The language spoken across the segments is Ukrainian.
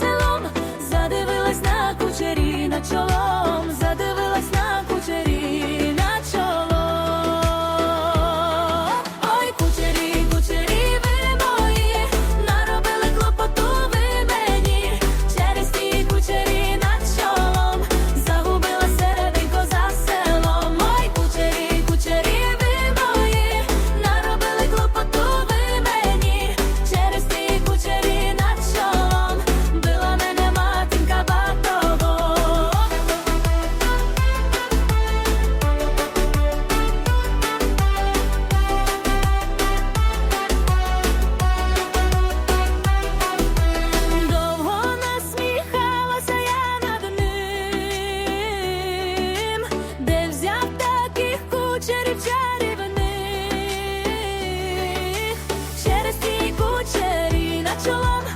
селом, задивилась на кучері на чолом. that you love.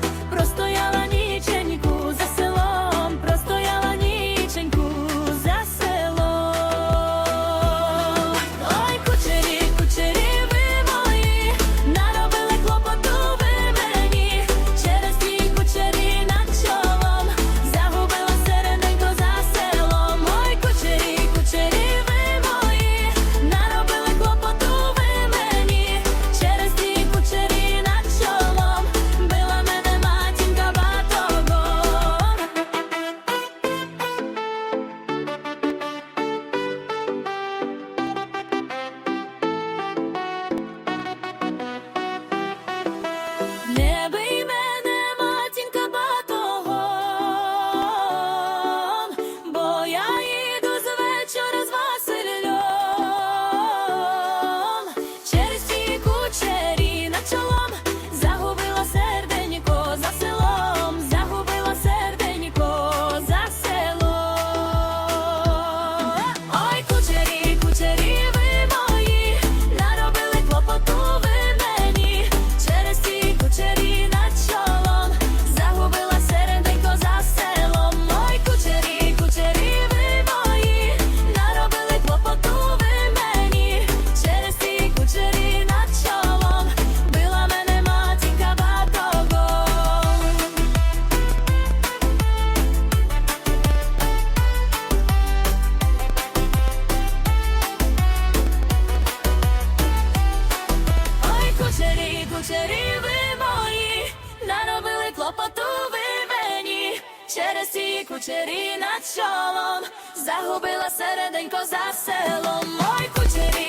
never кучері ви мої, наробили клопоту ви мені, через ці кучері над чолом, загубила середенько за селом, мой кучері.